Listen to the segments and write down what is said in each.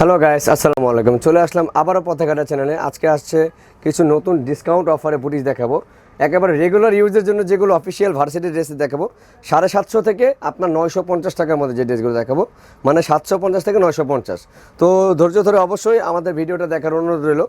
Hello guys আসসালামু আলাইকুম চলে আসলাম আবারও পথেঘাটা চ্যানেলে আজকে আসছে কিছু নতুন ডিসকাউন্ট অফারে বুটিস দেখাবো। একেবারে রেগুলার ইউজের জন্য যেগুলো অফিসিয়াল ভার্সিটি ড্রেস দেখাবো, সাড়ে সাতশো থেকে আপনার নয়শো পঞ্চাশ টাকার মধ্যে যে ড্রেসগুলো দেখাবো মানে সাতশো পঞ্চাশ থেকে নয়শো পঞ্চাশ। তো ধৈর্য ধরে অবশ্যই আমাদের ভিডিওটা দেখার অনুরোধ রইল।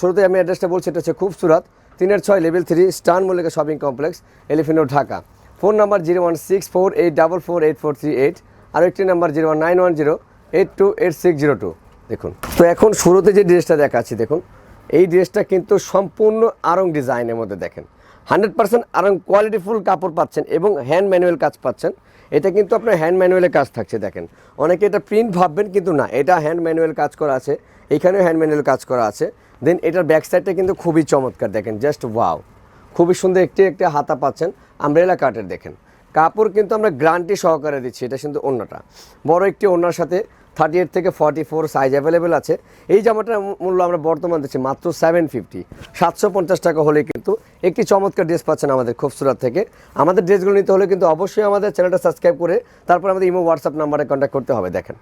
শুরুতে আমি অ্যাড্রেসটা বলছি, এটা হচ্ছে খুব খুবসুরাত, তিনের ছয় level three star Mallika shopping complex এলিফিনো Dhaka. Phone number zero one six four eight double four eight four three eight আর একটি number zero one nine one zero eight two eight six zero two দেখুন। তো এখন শুরুতে যে ড্রেসটা দেখাচ্ছি, দেখুন। এই ড্রেসটা কিন্তু সম্পূর্ণ আরং ডিজাইনের মধ্যে দেখেন। হান্ড্রেড পার্সেন্ট আরং কোয়ালিটিফুল কাপড় পাচ্ছেন এবং হ্যান্ড ম্যানুয়াল কাজ পাচ্ছেন। এটা কিন্তু আপনার হ্যান্ড ম্যানুয়ালের কাজ থাকছে, দেখেন। অনেকে এটা প্রিন্ট ভাববেন, কিন্তু না, এটা হ্যান্ড ম্যানুয়াল কাজ করা আছে। এখানেও হ্যান্ড ম্যানুয়াল কাজ করা আছে। দেন এটার ব্যাক সাইডটা কিন্তু খুবই চমৎকার, দেখেন, জাস্ট ওয়াও। খুবই সুন্দর একটি একটি হাতা পাচ্ছেন আমব্রেলা কাটের, দেখেন। কাপড় কিন্তু আমরা গ্রান্টি সহকারে দিচ্ছি, এটা কিন্তু অন্যটা। বড় একটি অন্যার সাথে থার্টি এইট থেকে ফর্টি ফোর সাইজ অ্যাভেলেবেল আছে। এই জামাটার মূল্য আমরা বর্তমান দিচ্ছি মাত্র সেভেন ফিফটি সাতশো পঞ্চাশ টাকা হলে কিন্তু একটি চমৎকার ড্রেস পাচ্ছেন আমাদের খুবসুরাত থেকে। আমাদের ড্রেসগুলো নিতে হলে কিন্তু অবশ্যই আমাদের চ্যানেলটা সাবস্ক্রাইব করে তারপর আমাদের ইমো হোয়াটসঅ্যাপ নাম্বারে কন্ট্যাক্ট করতে হবে, দেখেন।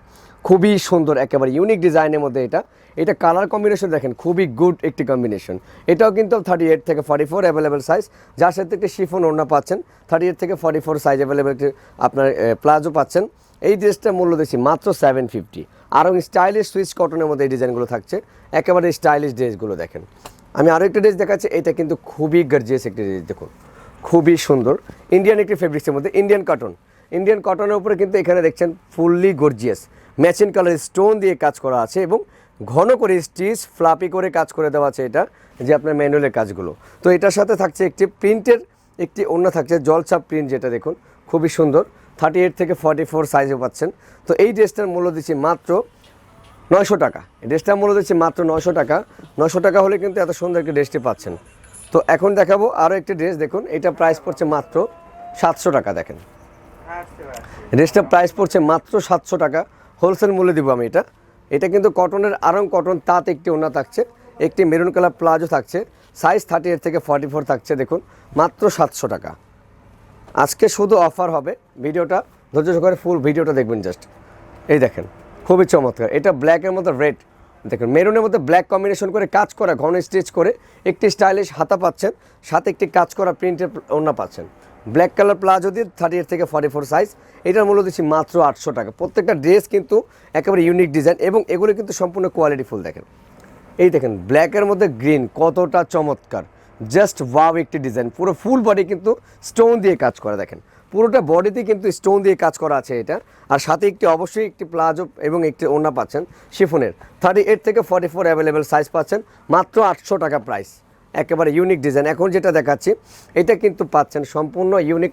খুবই সুন্দর, একেবারে ইউনিক ডিজাইনের মধ্যে এটা। এটা কালার কম্বিনেশন দেখেন, খুবই গুড একটি কম্বিনেশন এটাও কিন্তু থার্টি এইট থেকে ফর্টি ফোর অ্যাভেলেবেল সাইজ যার সাথে একটি শিফন ওড়না পাচ্ছেন থার্টি এইট থেকে ফর্টি ফোর সাইজ অ্যাভেলেবেল আপনার প্লাজো পাচ্ছেন। এই ড্রেসটার মূল্য দেখছি মাত্র সেভেন ফিফটি আর আরও স্টাইলিশ সুইচ কটনের মধ্যে এই ডিজাইনগুলো থাকছে। একেবারে স্টাইলিশ ড্রেসগুলো দেখেন। আমি আরও একটা ড্রেস দেখাচ্ছি, এটা কিন্তু খুবই গর্জিয়াস একটি ড্রেস দেখুন। খুবই সুন্দর। ইন্ডিয়ান একটি ফেব্রিক্সের মধ্যে ইন্ডিয়ান কটন ইন্ডিয়ান কটনের উপরে কিন্তু এখানে দেখছেন fully gorgeous matching colour stone দিয়ে কাজ করা আছে এবং ঘন করে স্টিচ ফ্লাপি করে কাজ করে দেওয়া আছে এটা, যে আপনার ম্যানুয়ালের কাজগুলো। তো এটার সাথে থাকছে একটি প্রিন্টের একটি অন্য থাকছে জলছাপ প্রিন্ট যেটা দেখুন, খুবই সুন্দর। থার্টি এইট থেকে ফর্টি ফোর সাইজে পাচ্ছেন। তো এই ড্রেসটার মূল্য দিচ্ছি মাত্র নয়শো টাকা। এই ড্রেসটার মূল্য দিচ্ছি মাত্র নয়শো টাকা। নয়শো টাকা হলে কিন্তু এত সুন্দর একটি ড্রেসটি পাচ্ছেন। তো এখন দেখাবো আরও একটি ড্রেস, দেখুন, এটা প্রাইস পড়ছে মাত্র সাতশো টাকা, দেখেন। ড্রেসটার প্রাইস পড়ছে মাত্র সাতশো টাকা। হোলসেল মূল্যে দেবো আমি এটা। এটা কিন্তু কটনের আরং কটন তাঁত একটি ওনা থাকছে। একটি মেরুন কালার প্লাজো থাকছে। সাইজ থার্টি এইট থেকে ফর্টি ফোর থাকছে, দেখুন, মাত্র সাতশো টাকা। আজকে শুধু অফার হবে। ভিডিওটা, ধৈর্য সহকারে ফুল ভিডিওটা দেখবেন জাস্ট এই দেখেন, খুবই চমৎকার। এটা ব্ল্যাকের মধ্যে রেড দেখুন মেরুনের মধ্যে ব্ল্যাক কম্বিনেশন করে কাজ করা, ঘন স্টিচ করে একটি স্টাইলিশ হাতা পাচ্ছেন, সাথে একটি কাজ করা প্রিন্টের ওড়না পাচ্ছেন। ব্ল্যাক কালার প্লাজো দিয়ে থার্টি এইট থেকে ফর্টি ফোর সাইজ এটার মূল্য দিচ্ছি মাত্র আটশো টাকা। প্রত্যেকটা ড্রেস কিন্তু একেবারে ইউনিক ডিজাইন এবং এগুলো কিন্তু সম্পূর্ণ কোয়ালিটি ফুল দেখেন। এই দেখেন ব্ল্যাকের মধ্যে গ্রিন কতটা চমৎকার। জাস্ট ওয়াও একটি ডিজাইন পুরো ফুল বডি কিন্তু স্টোন দিয়ে কাজ করা, দেখেন। পুরোটা বডিতে কিন্তু স্টোন দিয়ে কাজ করা আছে এটা। আর সাথে একটি অবশ্যই একটি প্লাজো এবং একটি ওড়না পাচ্ছেন শিফনের থার্টি এইট থেকে ফর্টি ফোর অ্যাভেলেবেল সাইজ পাচ্ছেন, মাত্র আটশো টাকা প্রাইস একেবারে ইউনিক ডিজাইন এখন যেটা দেখাচ্ছি, এটা কিন্তু পাচ্ছেন সম্পূর্ণ ইউনিক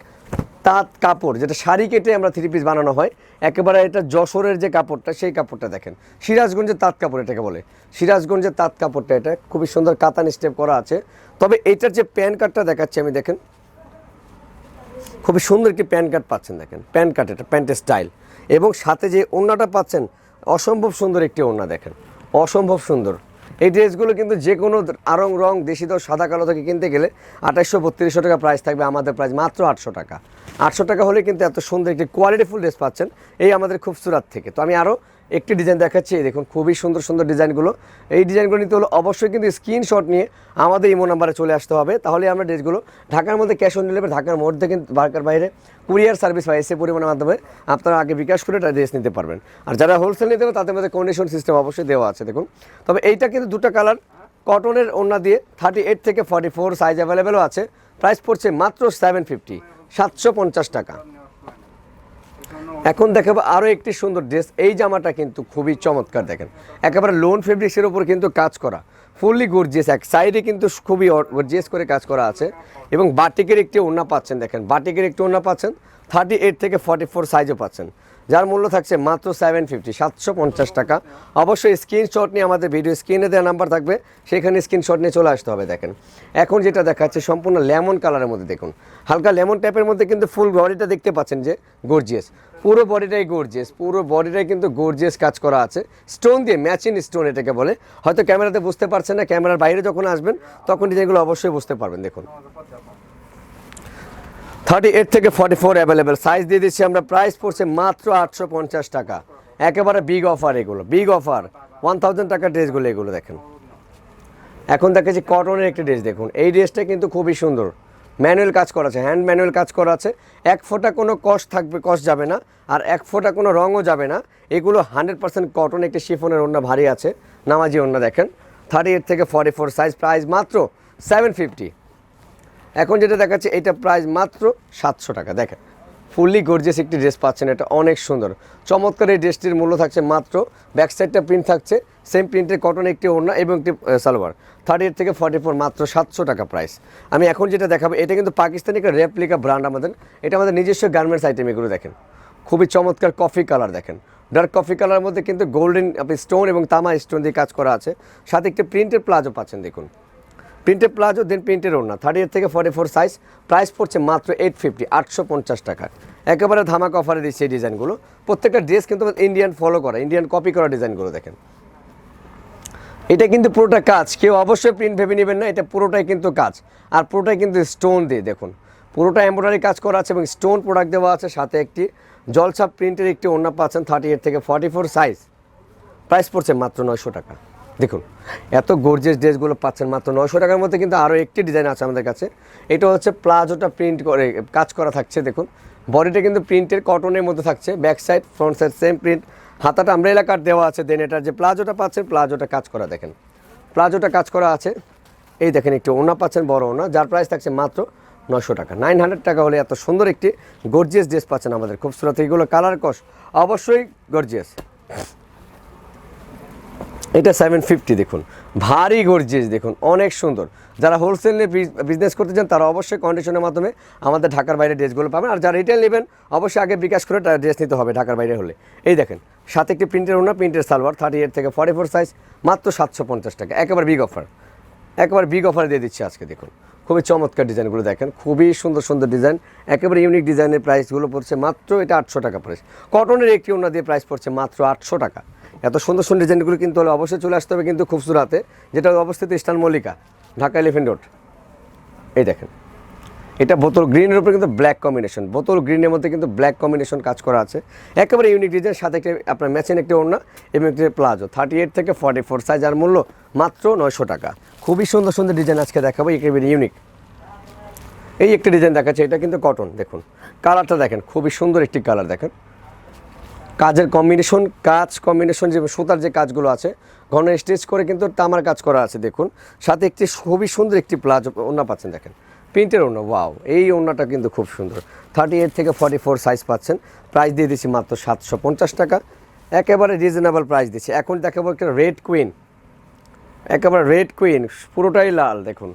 তাঁত কাপড়, যেটা শাড়ি কেটে আমরা থ্রি পিস বানানো হয়, একেবারে এটা যশোরের যে কাপড়টা, সেই কাপড়টা দেখেন। সিরাজগঞ্জের তাঁত কাপড় এটাকে বলে। সিরাজগঞ্জের তাঁত কাপড়টা এটা, খুবই সুন্দর কাতান স্টেপ করা আছে। তবে এটার যে প্যান কার্ডটা দেখাচ্ছি আমি, দেখেন। খুবই সুন্দর একটি প্যান কার্ড পাচ্ছেন, দেখেন। প্যান কার্ড এটা প্যান্টের স্টাইল এবং সাথে যে ওড়নাটা পাচ্ছেন, অসম্ভব সুন্দর একটি ওড়না, দেখেন। অসম্ভব সুন্দর। এই ড্রেসগুলো কিন্তু যে কোনো আরং রং, দেশি দর সাদা, কালো থেকে কিনতে গেলে আঠাশশো বত্রিশশো টাকা প্রাইস থাকবে, আমাদের প্রাইস মাত্র আটশো টাকা। আটশো টাকা হলে কিন্তু এত সুন্দর একটি কোয়ালিটিফুল ড্রেস পাচ্ছেন, এই আমাদের খুব সুরাত থেকে। তো আমি আরও একটি ডিজাইন দেখাচ্ছি, এই দেখুন খুবই সুন্দর সুন্দর ডিজাইনগুলো। এই ডিজাইনগুলো নিতে হলে অবশ্যই কিন্তু স্ক্রিনশট নিয়ে আমাদের ইমো নাম্বারে চলে আসতে হবে। তাহলে আমরা ড্রেসগুলো ঢাকার মধ্যে ক্যাশ অন ডেলিভারি, ঢাকার মধ্যে কিন্তু ঢাকার বাইরে কুরিয়ার সার্ভিস বা এসে পরিমাণের মাধ্যমে আপনারা আগে বিকাশ করে ড্রেস নিতে পারবেন। আর যারা হোলসেল নিতে হবে তাদের মধ্যে কন্ডিশন সিস্টেম অবশ্যই দেওয়া আছে, দেখুন। তবে এইটা কিন্তু দুটো কালার কটনের ওড়না দিয়ে থার্টি এইট থেকে ফর্টি ফোর সাইজ অ্যাভেলেবেলও আছে। প্রাইস পড়ছে মাত্র সেভেন ফিফটি সাতশো পঞ্চাশ টাকা। এখন দেখাবো আরও একটি সুন্দর ড্রেস এই জামাটা কিন্তু খুবই চমৎকার, দেখেন। একেবারে লোন ফেব্রিক্সের ওপর কিন্তু কাজ করা। ফুললি গর্জিয়াস এক সাইডে কিন্তু খুবই গর্জিয়াস করে কাজ করা আছে। এবং বাটিকের একটি ওড়না পাচ্ছেন, দেখেন। বাটিকের একটি ওড়না পাচ্ছেন থার্টি এইট থেকে ফর্টি ফোর সাইজও পাচ্ছেন। যার মূল্য থাকছে মাত্র সেভেন ফিফটি সাতশো পঞ্চাশ টাকা। অবশ্যই স্ক্রিনশট নিয়ে আমাদের ভিডিও স্ক্রিনে দেওয়া নাম্বার থাকবে, সেখানে স্ক্রিনশট নিয়ে চলে আসতে হবে, দেখেন। এখন যেটা দেখাচ্ছে সম্পূর্ণ লেমন কালারের মধ্যে দেখুন। হালকা লেমন টাইপের মধ্যে কিন্তু ফুল বডিটা দেখতে পাচ্ছেন যে গর্জিয়াস পুরো বডিটাই গর্জিয়াস পুরো বডিটাই কিন্তু গর্জিয়াস কাজ করা আছে। স্টোন দিয়ে ম্যাচিং স্টোন এটাকে বলে। হয়তো ক্যামেরাতে বুঝতে পারছেন না, ক্যামেরার বাইরে যখন আসবেন, তখন ডিজাইনগুলো অবশ্যই বুঝতে পারবেন, দেখুন। থার্টি এইট থেকে ফর্টি ফোর অ্যাভেলেবেল সাইজ দিয়ে দিচ্ছি আমরা প্রাইস পড়ছে মাত্র আটশো পঞ্চাশ টাকা। একেবারে বিগ অফার এগুলো বিগ অফার ওয়ান থাউজেন্ড টাকার ড্রেসগুলো এগুলো দেখেন। এখন দেখেছি কটনের একটি ড্রেস দেখুন। এই ড্রেসটা কিন্তু খুবই সুন্দর। ম্যানুয়াল কাজ করা আছে হ্যান্ড ম্যানুয়াল কাজ করা আছে। এক ফোঁটা কোনো কষ থাকবে কষ যাবে না। আর এক ফোঁটা কোনো রঙও যাবে না। এগুলো হান্ড্রেড পার্সেন্ট কটন একটি শিফনের ওড়না ভারী আছে। নামাজি ওড়না দেখেন। থার্টি এইট থেকে ফর্টি ফোর সাইজ প্রাইস মাত্র সেভেন ফিফটি এখন যেটা দেখাচ্ছে, এটা প্রাইস মাত্র সাতশো টাকা। দেখেন, ফুললি গর্জিয়াস একটি ড্রেস পাচ্ছেন, এটা অনেক সুন্দর। চমৎকার এই ড্রেসটির মূল্য থাকছে মাত্র, ব্যাক সাইডটা প্রিন্ট থাকছে সেম প্রিন্টের কটন একটি ওড়না এবং একটি সালোয়ার। থার্টি এইট থেকে ফর্টি ফোর মাত্র সাতশো টাকা প্রাইস আমি এখন যেটা দেখাবো, এটা কিন্তু পাকিস্তানি একটা রেপ্লিকা ব্র্যান্ড আমাদের। এটা আমাদের নিজস্ব গার্মেন্টস আইটেম এগুলো দেখেন। খুবই চমৎকার কফি কালার দেখেন। ডার্ক কফি কালারের মধ্যে কিন্তু গোল্ডেন আপনি স্টোন এবং তামা স্টোন দিয়ে কাজ করা আছে। সাথে একটি প্রিন্টের প্লাজো পাচ্ছেন, দেখুন। প্রিন্টের প্লাজো দেন প্রিন্টের ওড়না। থার্টি এইট থেকে ফর্টি ফোর সাইজ প্রাইস পড়ছে মাত্র এইট ফিফটি আটশো পঞ্চাশ টাকা। একেবারে ধামাক অফারে দিচ্ছে এই ডিজাইনগুলো প্রত্যেকটা ড্রেস কিন্তু ইন্ডিয়ান ফলো করা ইন্ডিয়ান কপি করা ডিজাইনগুলো দেখেন। এটা কিন্তু পুরোটা কাজ, কেউ অবশ্যই প্রিন্ট ভেবে নেবেন না, এটা পুরোটাই কিন্তু কাজ। আর পুরোটাই কিন্তু স্টোন দিয়ে দেখুন। পুরোটা এমব্রয়ডারি কাজ করা আছে এবং স্টোন প্রোডাক্ট দেওয়া আছে, সাথে একটি জলছাপ প্রিন্টের একটি ওড়না পাচ্ছেন থার্টি এইট থেকে ফর্টি ফোর সাইজ প্রাইস পড়ছে মাত্র নয়শো টাকা। দেখুন, এত গর্জেস ড্রেসগুলো পাচ্ছেন মাত্র নয়শো টাকার মধ্যে কিন্তু আরও একটি ডিজাইন আছে আমাদের কাছে। এটা হচ্ছে প্লাজোটা প্রিন্ট করে, কাজ করা থাকছে, দেখুন। বডিটা কিন্তু প্রিন্টের কটনের মধ্যে থাকছে back side front side same print হাতাটা আমব্রেলা এলাকার দেওয়া আছে দেন এটার যে প্লাজোটা পাচ্ছেন, প্লাজোটা কাজ করা দেখেন। প্লাজোটা কাজ করা আছে। এই দেখেন একটু ওনা পাচ্ছেন, বড় ওনা যার প্রাইস থাকছে মাত্র নশো টাকা। নাইন হান্ড্রেড টাকা হলে এত সুন্দর একটি গর্জিয়াস ড্রেস পাচ্ছেন আমাদের। খুবসুরত এইগুলো কালার কস অবশ্যই গর্জিয়াস এটা সেভেন ফিফটি দেখুন। ভারী গর্জিয়াস দেখুন, অনেক সুন্দর। যারা হোলসেল নিয়ে বিজনেস করতে চান, তারা অবশ্যই কন্ডিশনের মাধ্যমে আমাদের ঢাকার বাইরে ড্রেসগুলো পাবেন। আর যারা রিটেল নেবেন, অবশ্যই আগে বিকাশ করে ড্রেস নিতে হবে ঢাকার বাইরে হলে। এই দেখেন, সাথে একটি প্রিন্টের ওনা প্রিন্টের সালোয়ার থার্টি এইট থেকে ফর্টি ফোর সাইজ মাত্র সাতশো পঞ্চাশ টাকা। একেবারে বিগ অফার একেবারে বিগ অফার দিয়ে দিচ্ছি আজকে, দেখুন। খুবই চমৎকার ডিজাইনগুলো দেখেন, খুবই সুন্দর সুন্দর ডিজাইন। একেবারে ইউনিক ডিজাইনের প্রাইসগুলো পড়ছে মাত্র, এটা আটশো টাকা প্রাইস কটনের একটি ওনা দিয়ে প্রাইস পড়ছে মাত্র আটশো টাকা। এত সুন্দর সুন্দর ডিজাইনগুলো কিন্তু হলে অবশ্যই চলে আসতে হবে কিন্তু খুবসুরাতে, যেটা অবস্থিত eastern Mallika, Dhaka elephant road এই দেখেন। এটা বোতল গ্রিনের উপরে কিন্তু ব্ল্যাক কম্বিনেশন বোতল গ্রিনের মধ্যে কিন্তু ব্ল্যাক কম্বিনেশন কাজ করা আছে। একেবারে ইউনিক ডিজাইন সাথে একটি আপনার ম্যাচিং একটি ওড়না এবং একটি প্লাজো। থার্টি এইট থেকে ফর্টি ফোর সাইজ আর মূল্য মাত্র নয়শো টাকা। খুবই সুন্দর সুন্দর ডিজাইন আজকে দেখাবো, একেবারে ইউনিক এই একটি ডিজাইন দেখাচ্ছে, এটা কিন্তু কটন দেখুন। কালারটা দেখেন, খুবই সুন্দর একটি কালার দেখেন। কাজের কম্বিনেশন কাজ কম্বিনেশন যে সুতার যে কাজগুলো আছে, ঘন স্টেচ করে কিন্তু তামার কাজ করা আছে, দেখুন। সাথে একটি খুবই সুন্দর একটি প্লাজো ওড়না পাচ্ছেন, দেখেন। প্রিন্টের ওড়না ওয়াও এই ওড়নাটা কিন্তু খুব সুন্দর। থার্টি এইট থেকে ফর্টি ফোর সাইজ পাচ্ছেন। প্রাইস দিয়ে দিচ্ছি মাত্র সাতশো পঞ্চাশ টাকা। একেবারে রিজনেবল প্রাইস দিচ্ছি এখন দেখাবো একটা রেড কুইন একেবারে রেড কুইন পুরোটাই লাল, দেখুন।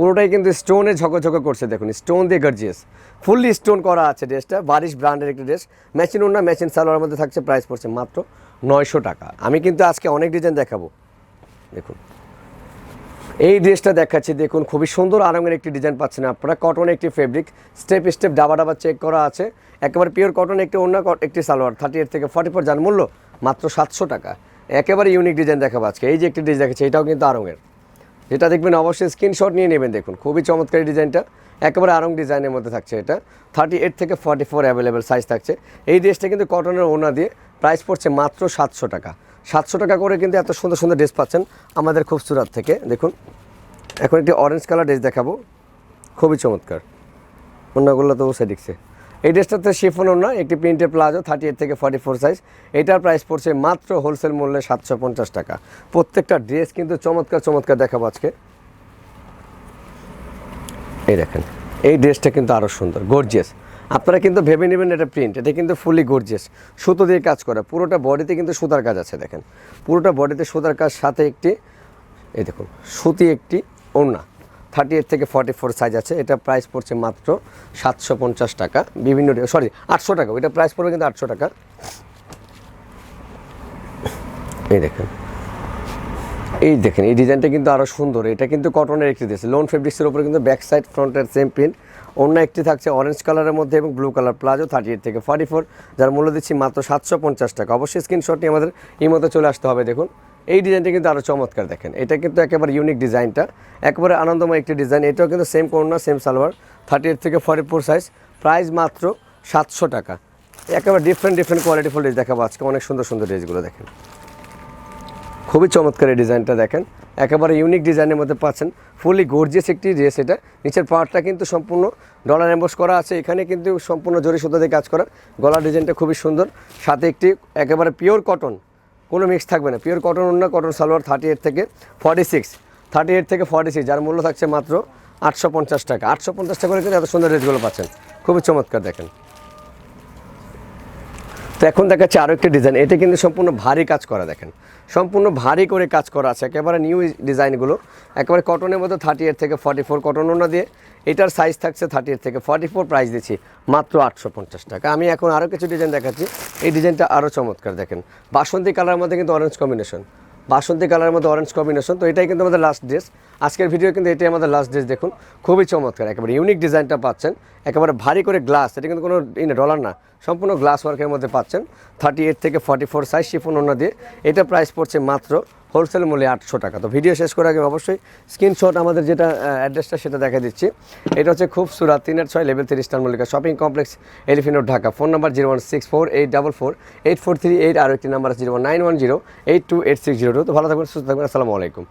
পুরোটাই কিন্তু স্টোনে ঝকঝক করছে, দেখুন স্টোন দিয়ে গর্জিয়াস। ফুললি স্টোন করা আছে ড্রেসটা বারিশ ব্র্যান্ডের একটি ড্রেস ম্যাচিন ওনা ম্যাচিন সালোয়ারের মধ্যে থাকছে প্রাইস পড়ছে মাত্র নয়শো টাকা। আমি কিন্তু আজকে অনেক ডিজাইন দেখাবো। দেখুন। এই ড্রেসটা দেখাচ্ছি, দেখুন, খুবই সুন্দর আরঙের একটি ডিজাইন পাচ্ছেন আপনারা। কটন একটি ফেব্রিক স্টেপ স্টেপ ডাবা ডাবা চেক করা আছে। একেবারে পিওর কটন একটি অন্য একটি সালোয়ার। থার্টি এইট থেকে ফর্টি ফোর যার মূল্য মাত্র সাতশো টাকা। একেবারে ইউনিক ডিজাইন দেখাবো আজকে। এই যে একটি ডিজাইন দেখাচ্ছে, এটাও কিন্তু আরঙের যেটা দেখবেন অবশ্যই স্ক্রিনশট নিয়ে নেবেন দেখুন। খুবই চমৎকার ডিজাইনটা। একেবারে আরং ডিজাইনের মধ্যে থাকছে এটা। থার্টি এইট থেকে ফর্টি ফোর অ্যাভেলেবেল সাইজ থাকছে। এই ড্রেসটা কিন্তু কটনের ওনা দিয়ে প্রাইস পড়ছে মাত্র সাতশো টাকা। সাতশো টাকা করে কিন্তু এত সুন্দর সুন্দর ড্রেস পাচ্ছেন আমাদের খুব সুরাত থেকে। দেখুন, এখন একটি অরেঞ্জ কালার ড্রেস দেখাবো। খুবই চমৎকার। অন্যগুলো তো বসে দিচ্ছে এই ড্রেসটাতে শিফন না, একটি প্রিন্টের প্লাজো থার্টি এইট থেকে ফর্টি ফোর সাইজ এটার প্রাইস পড়ছে মাত্র হোলসেল মূল্যে সাতশো পঞ্চাশ টাকা। প্রত্যেকটা ড্রেস কিন্তু চমৎকার চমৎকার দেখাবো আজকে। এই দেখেন, এই ড্রেসটা কিন্তু আরও সুন্দর গর্জিয়াস আপনারা কিন্তু ভেবে নেবেন এটা প্রিন্ট এটা কিন্তু ফুলি গর্জিয়াস সুতো দিয়ে কাজ করা, পুরোটা বডিতে কিন্তু সুতার কাজ আছে, দেখেন। পুরোটা বডিতে সুতার কাজ, সাথে একটি, এই দেখুন, সুতি একটি ওড়না। থার্টি এইট থেকে ফর্টি ফোর সাইজ আছে। এটা প্রাইস পড়ছে মাত্র সাতশো পঞ্চাশ টাকা। বিভিন্ন সরি আটশো টাকা। ওইটা প্রাইস পড়বে কিন্তু আটশো টাকা। এই দেখেন। এই দেখেন, এই ডিজাইনটা কিন্তু আরও সুন্দর। এটা কিন্তু কটনের একটি দিয়েছে লোন ফেব্রিক্সের উপরে কিন্তু ব্যাক সাইড ফ্রন্টের সেম প্রিন্ট অন্য একটি থাকছে অরেঞ্জ কালারের মধ্যে এবং blue colour palazzo thirty eight থেকে ফর্টি ফোর যার মূল্য দিচ্ছি মাত্র সাতশো পঞ্চাশ টাকা। অবশ্যই স্ক্রিনশট নিয়ে আমাদের এই মতো চলে আসতে হবে। দেখুন। এই ডিজাইনটা কিন্তু আরও চমৎকার দেখেন। এটা কিন্তু একেবারে ইউনিক ডিজাইনটা। একেবারে আনন্দময় একটি ডিজাইন। এটাও কিন্তু সেম করোনা সেম সালোয়ার। থার্টি এইট থেকে ফর্টি ফোর সাইজ প্রাইস মাত্র সাতশো টাকা। একেবারে ডিফারেন্ট ডিফারেন্ট কোয়ালিটিফুল ড্রেস দেখাবো আজকে। অনেক সুন্দর সুন্দর ড্রেসগুলো দেখেন। খুবই চমৎকার এই ডিজাইনটা দেখেন। একেবারে ইউনিক ডিজাইনের মধ্যে পাচ্ছেন। ফুলি গর্জিয়াস একটি ড্রেস এটা। নিচের পার্টটা কিন্তু সম্পূর্ণ ডলার এম্বস করা আছে। এখানে কিন্তু সম্পূর্ণ জরি সুতো দিয়ে কাজ করা। গলার ডিজাইনটা খুবই সুন্দর। সাথে একটি একেবারে পিওর কটন কোনো মিক্স থাকবে না। পিওর কটন অন্য কটন সালোয়ার থার্টি এইট থেকে ফর্টি সিক্স থার্টি এইট থেকে ফর্টি সিক্স যার মূল্য থাকছে মাত্র আটশো পঞ্চাশ টাকা। আটশো পঞ্চাশ টাকা করে কিন্তু এত সুন্দর রেটগুলো পাচ্ছেন। খুবই চমৎকার দেখেন। তো এখন দেখাচ্ছে আরও একটি ডিজাইন এটা কিন্তু সম্পূর্ণ ভারী কাজ করা, দেখেন। সম্পূর্ণ ভারী করে কাজ করা আছে। একেবারে নিউ ডিজাইনগুলো একেবারে কটনের মধ্যে থার্টি এইট থেকে ফর্টি ফোর কটন ওনা দিয়ে। এটার সাইজ থাকছে থার্টি এইট থেকে ফর্টি ফোর প্রাইস দিচ্ছি মাত্র আটশো পঞ্চাশ টাকা। আমি এখন আরও কিছু ডিজাইন দেখাচ্ছি। এই ডিজাইনটা আরও চমৎকার, দেখেন। বাসন্তী কালার মধ্যে কিন্তু অরেঞ্জ কম্বিনেশন বাসন্তী কালারের মধ্যে অরেঞ্জ কম্বিনেশন তো এটাই কিন্তু আমাদের লাস্ট ড্রেস আজকের ভিডিও কিন্তু এটাই আমাদের লাস্ট ড্রেস দেখুন। খুবই চমৎকার। একেবারে ইউনিক ডিজাইনটা পাচ্ছেন। একেবারে ভারী করে গ্লাস এটা কিন্তু কোনো ডলার না। সম্পূর্ণ গ্লাস ওয়ার্কের মধ্যে পাচ্ছেন। থার্টি এইট থেকে ফর্টি ফোর সাইজ শিফন অন্য দিয়ে। এটা প্রাইস পড়ছে মাত্র হোলসেল মূল্যে আটশো টাকা। তো ভিডিও শেষ করার আগে অবশ্যই স্ক্রিনশট আমাদের যেটা অ্যাড্রেসটা সেটা দেখা দিচ্ছি। এটা হচ্ছে খুব সুরাত তিনের ছয় লেভেল তিরিশ star Mallika shopping complex এলিফিনোর Dhaka. Phone number zero one six four eight double four eight four three eight আর একটি number zero one nine one zero eight two eight six zero two তো ভালো থাকবেন, সুস্থ থাকবেন, আসসালামু আলাইকুম।